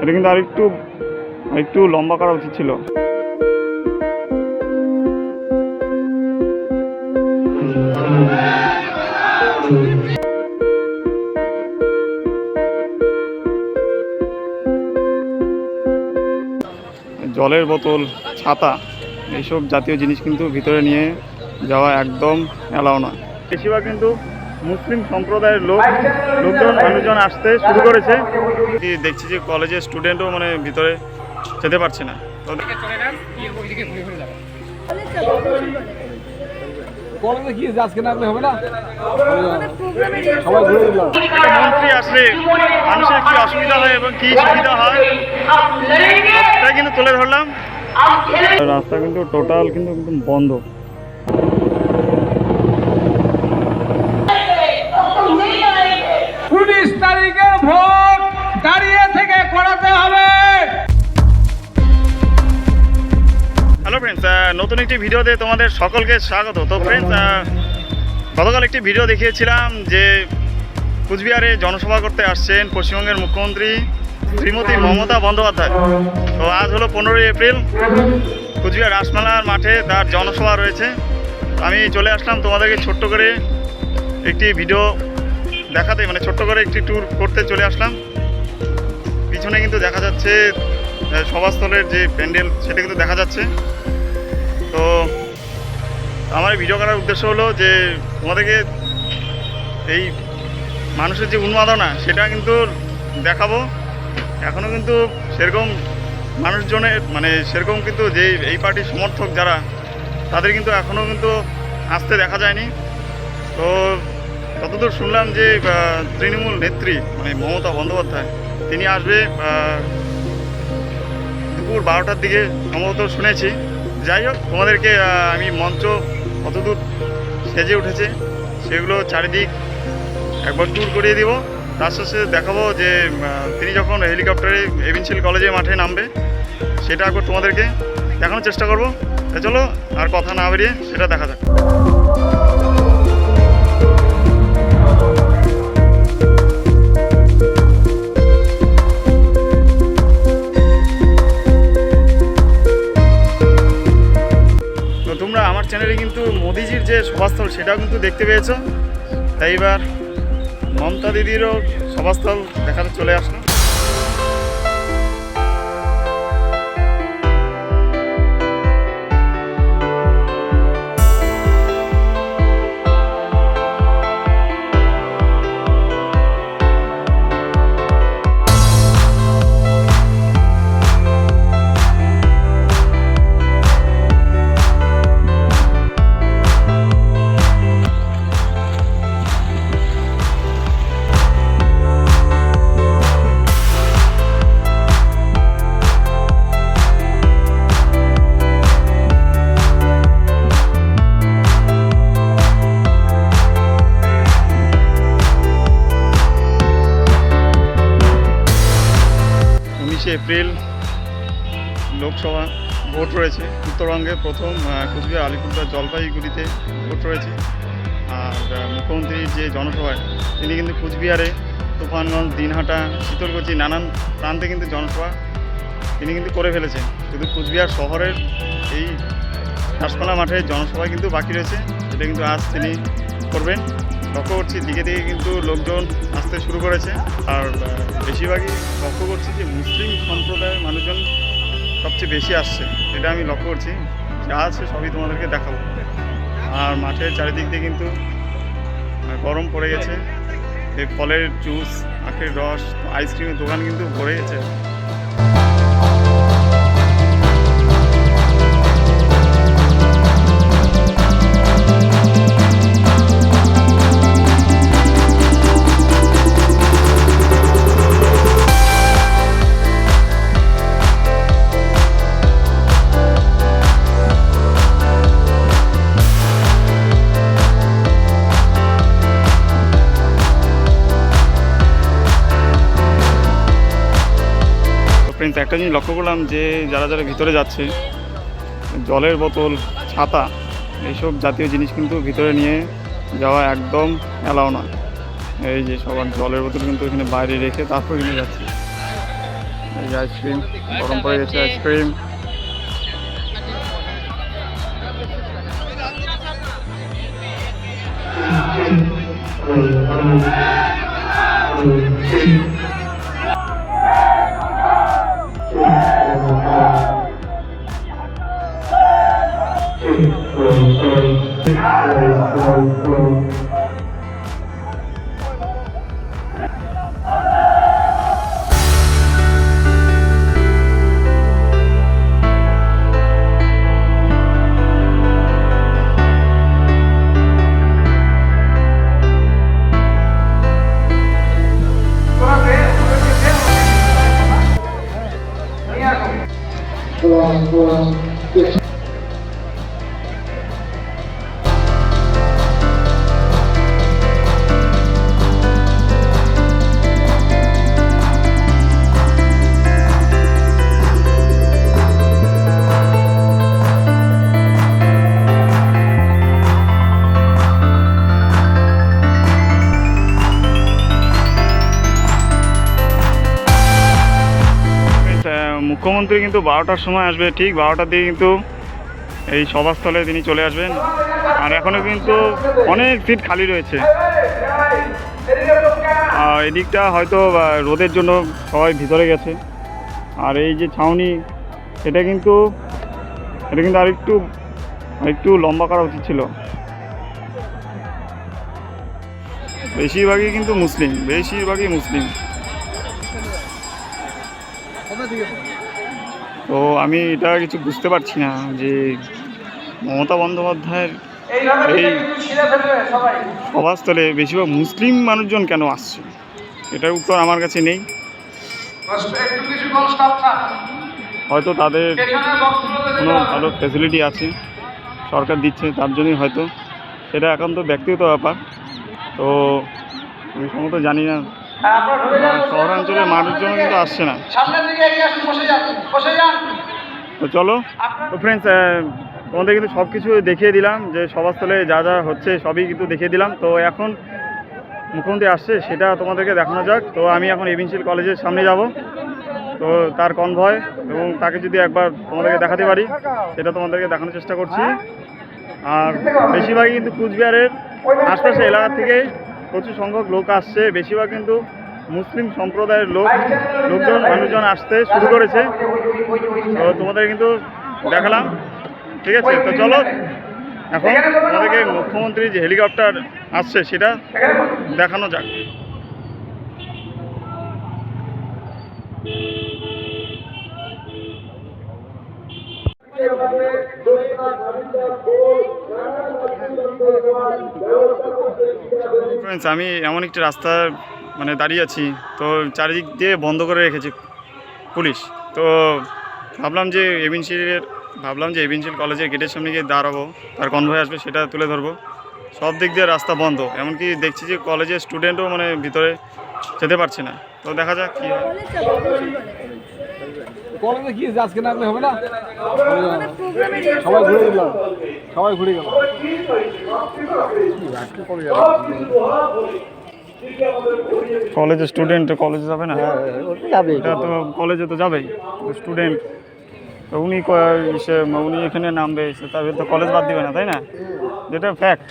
এটা কিন্তু আরেকটু একটু লম্বা করা উচিত ছিল। জলের বোতল, ছাতা, এইসব জাতীয় জিনিস কিন্তু ভিতরে নিয়ে যাওয়া একদম অ্যালাও নয়। বেশিরভাগ কিন্তু মুসলিম সম্প্রদায়ের লোক, লোকজন, মানুষজন আসতে শুরু করেছে। এই দেখছি যে কলেজের স্টুডেন্টও মানে ভিতরে যেতে পারছে না। তো কলেজে কি আজকে না আসলে হবে না সবাই ঘুরে দিলাম একটা মন্ত্রী আসলে মানুষের কি অসুবিধা হয় এবং কি সুবিধা হয় সেটা কিন্তু তুলে ধরলাম। রাস্তা কিন্তু টোটাল কিন্তু একদম বন্ধ। একটি ভিডিওতে তোমাদের সকলকে স্বাগত। তো ফ্রেন্ডস গতকাল একটি ভিডিও দেখিয়েছিলাম যে কুচবিহারে জনসভা করতে আসছেন পশ্চিমবঙ্গের মুখ্যমন্ত্রী শ্রীমতী মমতা বন্দ্যোপাধ্যায়। তো আজ হলো পনেরোই এপ্রিল। কুচবিহার রাসমেলার মাঠে তার জনসভা রয়েছে। আমি চলে আসলাম তোমাদেরকে ছোট্ট করে একটি ভিডিও দেখাতে মানে ছোট্ট করে একটি ট্যুর করতে চলে আসলাম। পিছনে কিন্তু দেখা যাচ্ছে সভাস্থলের যে প্যান্ডেল সেটা কিন্তু দেখা যাচ্ছে। তো আমার ভিডিও করার উদ্দেশ্য হলো যে তোমাদেরকে এই মানুষের যে উন্মাদনা, সেটা কিন্তু দেখাবো। এখনও কিন্তু সেরকম মানুষজনের মানে সেরকম কিন্তু যে এই পার্টির সমর্থক যারা, তাদের কিন্তু এখনও কিন্তু আসতে দেখা যায়নি। তো যতদূর শুনলাম যে তৃণমূল নেত্রী মানে মমতা বন্দ্যোপাধ্যায়, তিনি আসবে দুপুর বারোটার দিকে, সম্ভবত শুনেছি। যাই হোক, তোমাদেরকে আমি মঞ্চ কতদূর সেজে উঠেছে সেগুলো চারিদিক একবার ট্যুর করিয়ে দিব। তার সাথে দেখাবো যে তিনি যখন হেলিকপ্টারে এভিনশিল কলেজে মাঠে নামবে, সেটা একবার তোমাদেরকে দেখানোর চেষ্টা করব। চলো, আর কথা না বেরিয়ে সেটা দেখা যাক। সেটাও কিন্তু দেখতে পেয়েছ। তাই এবার মমতা দিদিরও সভাস্থল দেখাতে চলে আসলো উত্তরবঙ্গে প্রথম কুচবিহার আলিপুরদুয়ার জলপাইগুড়িতে ভোট রয়েছে। আর মুখ্যমন্ত্রীর যে জনসভায়, তিনি কিন্তু কুচবিহারে, তুফানগঞ্জ, দিনহাটা শীতলকুচি নানান প্রান্তে কিন্তু জনসভা তিনি কিন্তু করে ফেলেছেন। শুধু কুচবিহার শহরের এই ঘাসপালা মাঠে জনসভা কিন্তু বাকি রয়েছে। সেটা কিন্তু আজ তিনি করবেন। লক্ষ্য করছি, দিকে দিকে কিন্তু লোকজন আসতে শুরু করেছে। আর বেশিরভাগই লক্ষ্য করছি যে মুসলিম সম্প্রদায়ের মানুষজন সবচেয়ে বেশি আসছে। এটা আমি লক্ষ্য করছি। যা আছে সবই তোমাদেরকে দেখাবো। আর মাঠের চারিদিক দিয়ে কিন্তু গরম পড়ে গেছে। ফলের জুস আখের রস আইসক্রিমের দোকান কিন্তু ভরে গেছে। তো ফ্রেন্ডস একটা জিনিস লক্ষ্য করলাম যে যারা যারা ভিতরে যাচ্ছে জলের বোতল ছাতা এইসব জাতীয় জিনিস কিন্তু ভিতরে নিয়ে যাওয়া একদম অ্যালাও না এই যে সবার জলের বোতল কিন্তু এখানে বাইরে রেখে তারপর কিন্তু যাচ্ছে। এই যে আইসক্রিম গরম পড়ে গেছে আইসক্রিম। আহ, মুখ্যমন্ত্রী কিন্তু বারোটার সময় আসবে, ঠিক বারোটার দিকে কিন্তু এই সভাস্থলে তিনি চলে আসবেন। আর এখনও কিন্তু অনেক সিট খালি রয়েছে। আর এদিকটা হয়তো রোদের জন্য সবাই ভিতরে গেছে। আর এই যে ছাউনি, এটা কিন্তু এটা কিন্তু আরেকটু একটু লম্বা করা উচিত ছিল। বেশিরভাগই কিন্তু মুসলিম, বেশিরভাগই মুসলিম। তো আমি এটা কিছু বুঝতে পারছি না যে মমতা বন্দ্যোপাধ্যায়ের এই সভাস্থলে বেশিরভাগ মুসলিম মানুষজন কেন আসছে? এটার উত্তর আমার কাছে নেই। হয়তো তাদের কোনো ভালো ফ্যাসিলিটি আছে সরকার দিচ্ছে তার জন্যই হয়তো। সেটা একান্ত ব্যক্তিগত ব্যাপার। তো আমি সম্ভবত জানি না শহরাঞ্চলের মানুষজন কিন্তু আসছে না। তো চলো। তো ফ্রেন্ডস তোমাদের কিন্তু সব কিছু দেখিয়ে দিলাম যে সভাস্থলে যা যা হচ্ছে সবই কিন্তু দেখিয়ে দিলাম। তো এখন মুখ্যমন্ত্রী আসছে সেটা তোমাদেরকে দেখানো যাক। তো আমি এখন এভিনশিল কলেজের সামনে যাব। তো তার কনভয় এবং তাকে যদি একবার তোমাদেরকে দেখাতে পারি সেটা তোমাদেরকে দেখানোর চেষ্টা করছি। আর বেশিরভাগই কিন্তু কুচবিহারের আশপাশের এলাকা থেকে প্রচুর সংখ্যক লোক আসছে। বেশিরভাগ কিন্তু মুসলিম সম্প্রদায়ের লোক। লোকজন, মানুষজন আসতে শুরু করেছে। তো তোমাদের কিন্তু দেখালাম। ঠিক আছে? তো চলো, এখন তোমাদেরকে মুখ্যমন্ত্রী যে হেলিকপ্টার আসছে, সেটা দেখানো যাক। ফ্রেন্ডস আমি এমন একটি রাস্তা মানে দাঁড়িয়ে আছি তো চারিদিক দিয়ে বন্ধ করে রেখেছে পুলিশ। তো ভাবলাম যে এভিনশিলের ভাবলাম যে এভিনশিল কলেজের গেটের সামনে গিয়ে দাঁড়াবো তার কনভয় আসবে সেটা তুলে ধরবো। সব দিক দিয়ে রাস্তা বন্ধ এমনকি দেখছি যে কলেজের স্টুডেন্টও মানে ভিতরে যেতে পারছে না। তো দেখা যাক কী হয়। কলেজে কি আজকে না হবে না? সবাই ঘুরে গেলাম। সবাই ঘুরে গেল কলেজের স্টুডেন্ট কলেজে যাবে না? যাবে এটা তো কলেজে তো যাবেই। স্টুডেন্ট তো উনি ক- ইসে উনি এখানে নামবে সে তবে তো কলেজ বাদ দিবে না তাই না? যেটা ফ্যাক্ট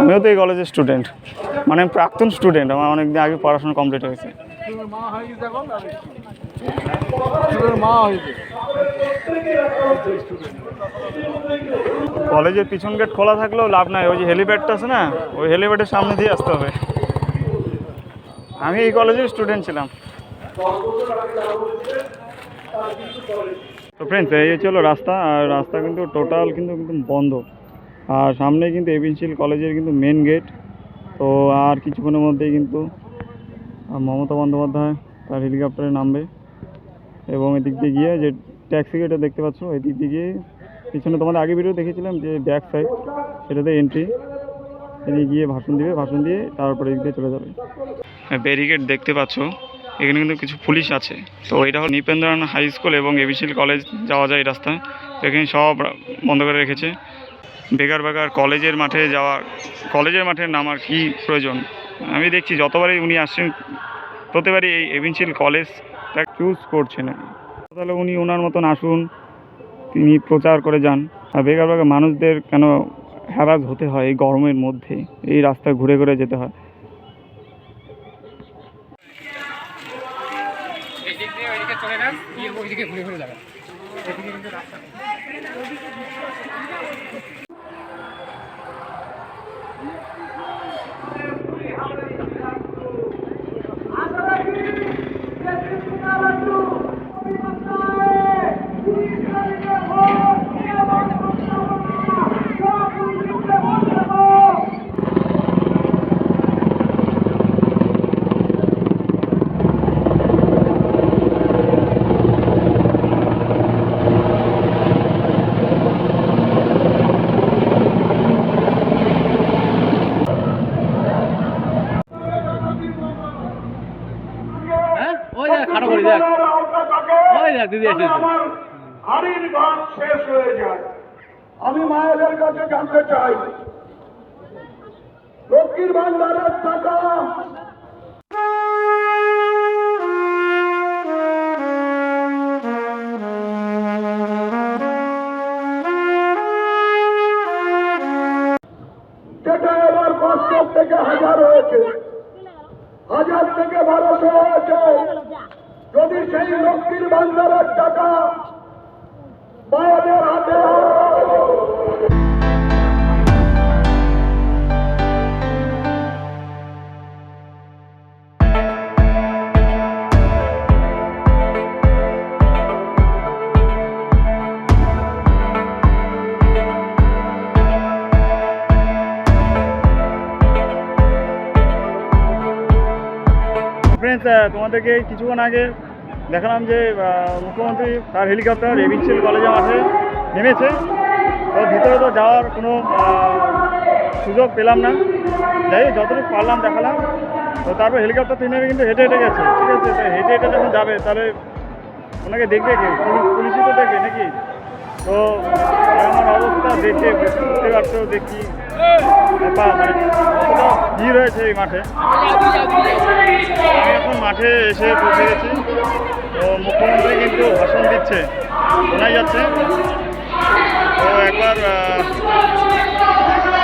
আমিও তো এই কলেজের স্টুডেন্ট মানে প্রাক্তন স্টুডেন্ট আমার অনেক দিন আগে পড়াশোনা কমপ্লিট হয়েছে। হয়ে কলেজের পিছন গেট খোলা থাকলেও লাভ নাই, ওই যে হেলিপ্যাডটা আছে না, ওই হেলিপ্যাডের সামনে দিয়ে আসতে হবে। আমি এই কলেজের স্টুডেন্ট ছিলাম। তো ফ্রেন্ডস এই হলো রাস্তা, আর রাস্তা কিন্তু টোটাল কিন্তু একদম বন্ধ। আর সামনে কিন্তু এভিনশিল কলেজের কিন্তু মেন গেট তো আর কিছুক্ষণের মধ্যেই কিন্তু মমতা বন্দ্যোপাধ্যায় তার হেলিকপ্টারে নামবে। এবং এদিক দিয়ে গিয়ে যে ট্যাক্সি গেটে দেখতে পাচ্ছ, এদিক দিয়ে গিয়ে পিছনে তোমাদের আগে ভিডিও দেখেছিলাম যে ব্যাক সাইড সেটাতে এন্ট্রি এদিকে গিয়ে ভাষণ দিবে, ভাষণ দিয়ে তারপরে এদিক দিয়ে চলে যাবে। ব্যারিকেড দেখতে পাচ্ছ। এখানে কিন্তু কিছু পুলিশ আছে। তো এটা হলো নিপেন্দ্রান হাই স্কুল এবং এবিসিল কলেজ যাওয়া যায় এই রাস্তায় তো এখানে সব বন্ধ করে রেখেছে। বেকার বেকার কলেজের মাঠে যাওয়া, কলেজের মাঠে নামার কি প্রয়োজন? আমি দেখছি যতবারই উনি আসছেন হতে পারে এই এভিনশিল কলেজটা চুজ করছেন। তাহলে উনি ওনার মতন আসুন, তিনি প্রচার করে যান। আর বেকার বেকার মানুষদের কেন হ্যারাস হতে হয় এই গরমের মধ্যে? এই রাস্তায় ঘুরে ঘুরে যেতে হয়। ঘুরে ঘুরে যাবেন এদিকে কিন্তু রাস্তা নেই। হ্যাঁ ওই দেখ খাটো করি দেখ ওই দেখ দিদি এসেছে আমার হাড়ির গান শেষ হয়ে যায়। আমি মায়েদের কাছে জানতে চাই লক্ষ্মীর ভান্ডারের টাকা যেটা এবার পাঁচশো থেকে হাজার হয়েছে হাজার থেকে বারোশো হয়েছে। যদি সেই লক্ষ্মীর ভান্ডারের টাকা মায়েদের হাতে হয়, ফ্রেন্ডস তোমাদেরকে কিছুক্ষণ আগে দেখালাম যে মুখ্যমন্ত্রী তার হেলিকপ্টার এভিনশিল কলেজে মাঠে নেমেছে। তো ভিতরে তো যাওয়ার কোনো সুযোগ পেলাম না। যাই যতটুকু পারলাম দেখালাম। তো তারপর হেলিকপ্টার নেমে কিন্তু হেঁটে হেঁটে গেছে। ঠিক আছে হেঁটে হেঁটে যখন যাবে, তাহলে ওনাকে দেখবে কি? পুলিশ- পুলিশই তো দেখবে নাকি? তো আমার অবস্থা দেখে বুঝতে পারছ কি মানে ভিড় হয়েছে এই মাঠে? আমি এখন মাঠে এসে পৌঁছে গেছি। তো মুখ্যমন্ত্রী কিন্তু ভাষণ দিচ্ছে, শোনাই যাচ্ছে। তো একবার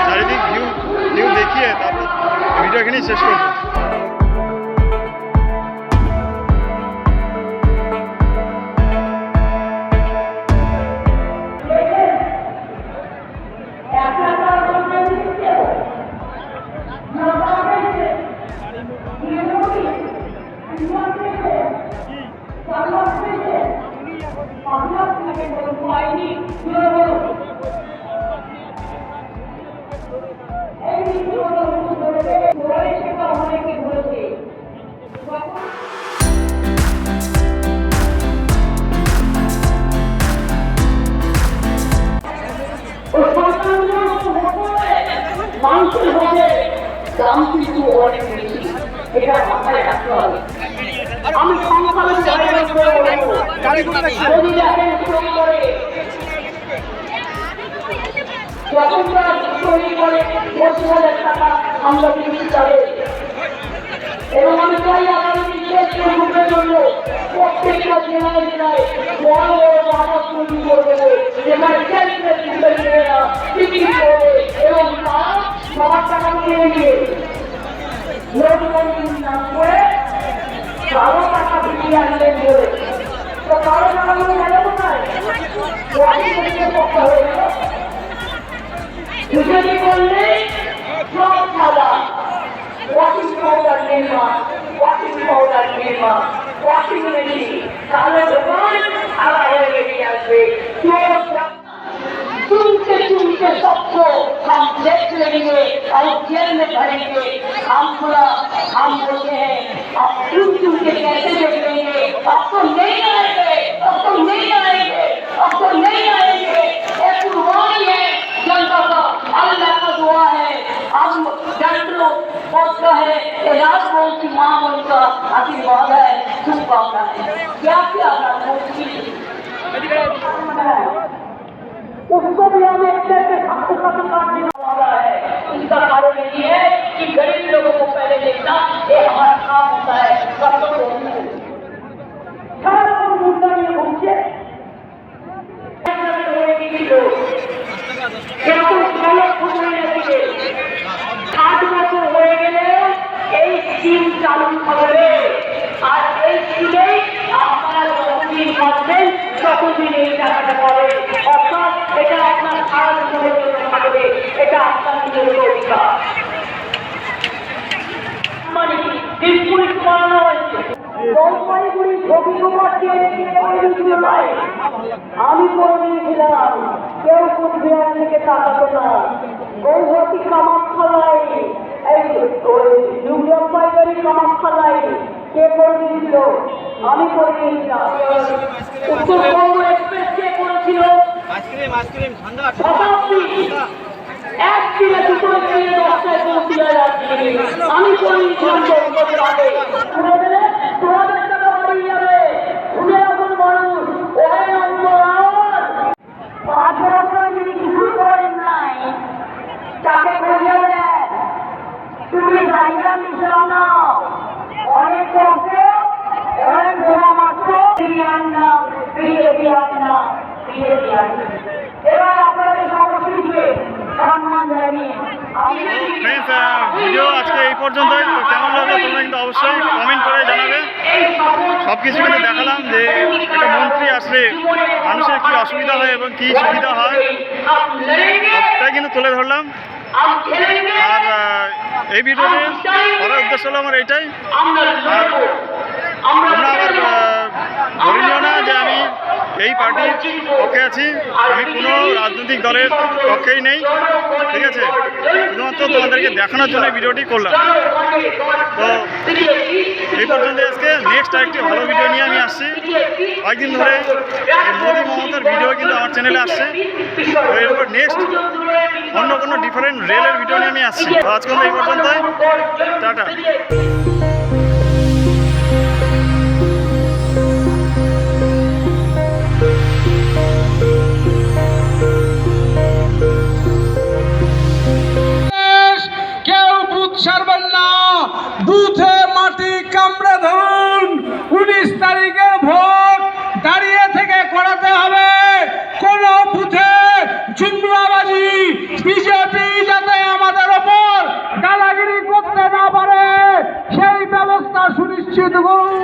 চারিদিক ভিউ ভিউ দেখিয়ে তারপর ভিডিও এখানেই শেষ করব। জেলায় জেলায় বড় বড় জায়গা তৈরি করে দেবো যেখানে করবে এবং টাকা নিয়ে নাম করে কারও টাকা ফিরিয়ে আনলেন বলে তো কারও টাকা গুলো গেল করলে সাদা washing powder Nirma washing powder Nirma washing machine কালো দোকান আলাদা হয়ে বেরিয়ে আসবে चुनते चुनते सबको हम देख लेंगे और जेल में भरेंगे हम पूरा हम बोलते हैं आप चुन चुन के कैसे देख लेंगे आपको नहीं आएंगे आपको नहीं आएंगे आपको नहीं आएंगे हम डॉक्टरों का की बोल आशीर्वाद है शुभकामना है। क्या क्या उसको भी हमें एक तरह से सबको खत्म काटने वाला है। उनका कारण यही है कि गरीब लोगों को पहले देखना, ये हमारा काम होता है করে কেউ কুচবিহার থেকে তাকাতো না। গৌহাটি কামাক্ষালাই এই কে করে দিয়েছিল আমি করে দিয়েছিলাম উত্তরবঙ্গ এক্সপ্রেস কে করেছিল? শতাব্দী। দুটো দশটায় পৌঁছে আমি করে দিয়েছিলাম চোদ্দ আগে তোমাদের বছর যদি কিছু করেন নাই? তাকে তুমি জায়গা মিশাও না, অনেক ঘোরা মাত্র, ফিরিয়ে না, ফিরিয়ে এবার আপনাদের সংস্কৃতিকে সম্মান জানিয়ে ভিডিও আজকে এই পর্যন্তই। তো কেমন লাগল তোমরা কিন্তু অবশ্যই কমেন্ট করে জানাবে। সব কিছু কিন্তু দেখালাম যে একটা মন্ত্রী আসলে মানুষের কি অসুবিধা হয় এবং কি সুবিধা হয়। সবটাই কিন্তু তুলে ধরলাম। আর এই ভিডিওটি করার উদ্দেশ্য হলো আমার এইটাই আর তোমরা আবার আহ, ধরে নিও না যে আমি এই পার্টির পক্ষে আছি। আমি কোনো রাজনৈতিক দলের পক্ষেই নেই। ঠিক আছে? শুধুমাত্র তোমাদেরকে দেখানোর জন্য ভিডিওটি করলাম। তো এই পর্যন্ত আজকে নেক্সট আরেকটি ভালো ভিডিও নিয়ে আমি আসছি। কয়েকদিন ধরে মোদি মমতার ভিডিও কিন্তু আমার চ্যানেলে আসছে। তো এরপর নেক্সট অন্য কোনো ডিফারেন্ট রেলের ভিডিও নিয়ে আমি আসছি। তো আজকে আমরা এই পর্যন্তই। টাটা। বুথে মাটি কামড়ে ধরুন। উনিশ তারিখে ভোট দাঁড়িয়ে থেকে করাতে হবে। কোন বুথে জুমলাবাজি বিজেপি যাতে আমাদের ওপর গালাগিরি করতে না পারে, সেই ব্যবস্থা সুনিশ্চিত করুন।